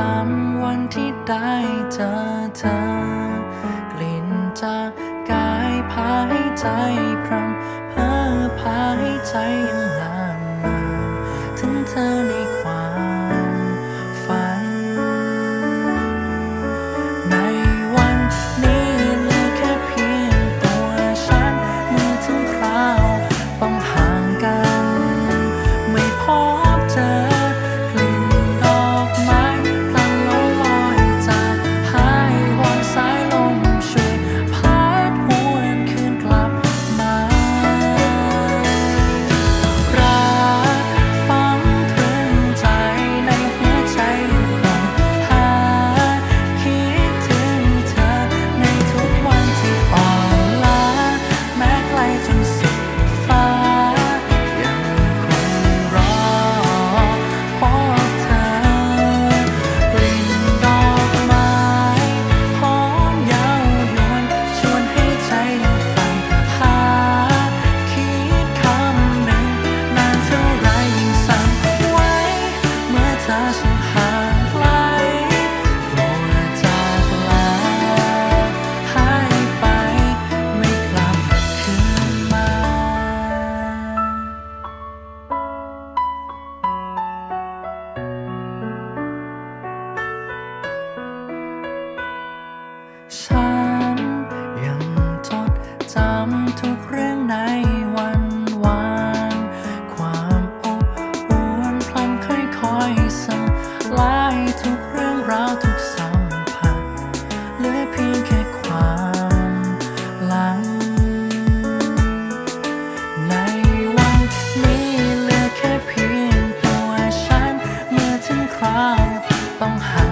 สามวันที่ได้เจอเธอกลิ่นจากกายพาให้ใจพรำเพ้อพาให้ใจยังลางมาถึงเธอใน ทุกเรื่องในวันวาน ความอบอวลพลันค่อยๆสลายทุกเรื่องราวทุกสัมผัสเหลือเพียงแค่ความหลัง ในวันนี้เหลือแค่เพียงตัวฉัน เมื่อถึงคราวต้องหา